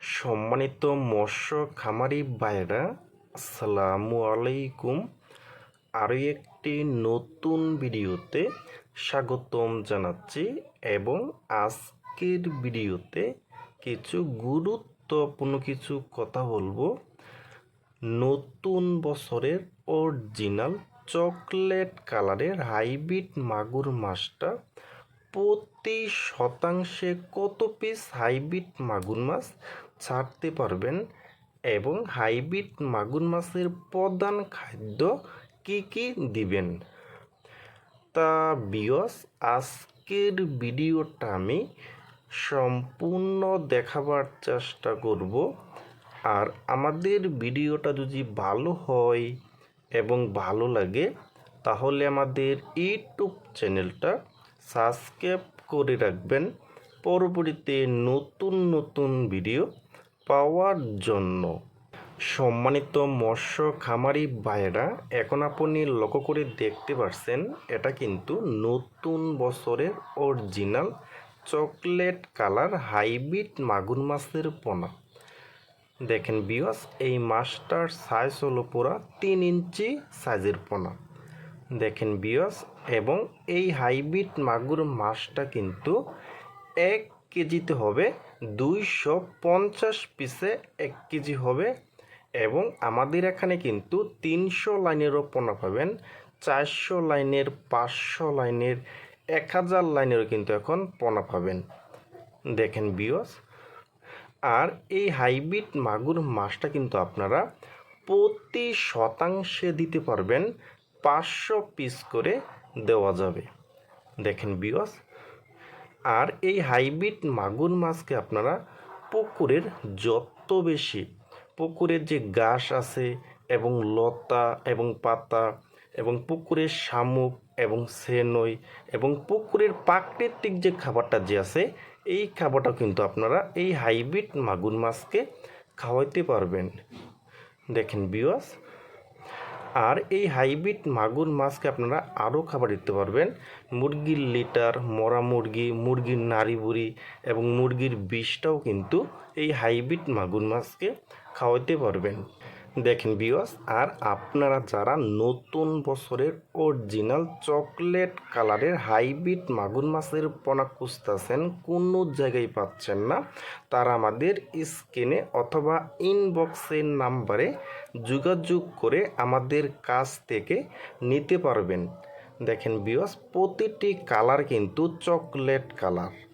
সম্মানিত মৎস্য খামারি ভাইরা আসসালামু আলাইকুম। আরও একটি নতুন ভিডিওতে স্বাগতম জানাচ্ছি এবং আজকের ভিডিওতে কিছু গুরুত্বপূর্ণ কিছু কথা বলব। নতুন বছরের অরিজিনাল চকলেট কালারের হাইব্রিড মাগুর মাছটা প্রতি শতাংশে কত পিস হাইব্রিড মাগুর মাছ ছাড়তে পারবেন এবং হাইব্রিড মাগুর মাছের প্রধান খাদ্য কি কি দিবেন? তা বিয়স আজকের ভিডিওটা আমি সম্পূর্ণ দেখাবার চেষ্টা করব। আর আমাদের ভিডিওটা যদি ভালো হয় এবং ভালো লাগে, তাহলে আমাদের ইউটিউব চ্যানেলটা সাবস্ক্রাইব করে রাখবেন। পরবর্তীতে নতুন নতুন ভিডিও পাওয়ার জন্য। সম্মানিত মৎস্য খামারি ভাইয়েরা, এখন আপনি লক্ষ্য করে দেখতে পারছেন, এটা কিন্তু নতুন বছরের অরিজিনাল চকলেট কালার হাইব্রিড মাগুর মাছের পোনা। দেখেন বিয়স এই মাছটার সাইজ হলো পুরা তিন ইঞ্চি সাইজের পোনা। দেখেন বিয়স এবং এই হাইব্রিড মাগুর মাছটা কিন্তু এক কেজিতে হবে দুইশো পঞ্চাশ পিসে এক কেজি হবে এবং আমাদের এখানে কিন্তু তিনশো লাইনেরও পোনা পাবেন, চারশো লাইনের, পাঁচশো লাইনের, এক হাজার লাইনেরও কিন্তু এখন পোনা পাবেন। দেখেন বিয়স আর এই হাইব্রিড মাগুর মাছটা কিন্তু আপনারা প্রতি শতাংশে দিতে পারবেন পাঁচশো পিস করে দেওয়া যাবে। দেখেন বিয়স আর এই হাইব্রিড মাগুর মাছকে আপনারা পুকুরের যত বেশি। পুকুরের যে ঘাস আছে এবং লতা এবং পাতা এবং পুকুরের শামুক এবং সেনই এবং পুকুরের প্রাকৃতিক যে খাবারটা যে আছে, এই খাবারটা কিন্তু আপনারা এই হাইব্রিড মাগুর মাছকে খাওয়াইতে পারবেন। দেখেন বিওয়াস আর এই হাইব্রিড মাগুর মাছকে আপনারা আরও খাবার দিতে পারবেন। মুরগির লিটার, মরা মুরগি, মুরগির নাড়ি বুড়ি এবং মুরগির বিষটাও কিন্তু এই হাইব্রিড মাগুর মাছকে খাওয়াতে পারবেন। দেখেন বিওয়াস আর আপনারা যারা নতুন বছরের অরিজিনাল চকলেট কালারের হাইব্রিড মাগুর মাছের পোনা খুঁজতেছেন, কোনো জায়গায় পাচ্ছেন না, তারা আমাদের স্ক্রিনে অথবা ইনবক্সের নাম্বারে যোগাযোগ করে আমাদের কাছ থেকে নিতে পারবেন। দেখেন বিওয়াস প্রতিটি কালার কিন্তু চকলেট কালার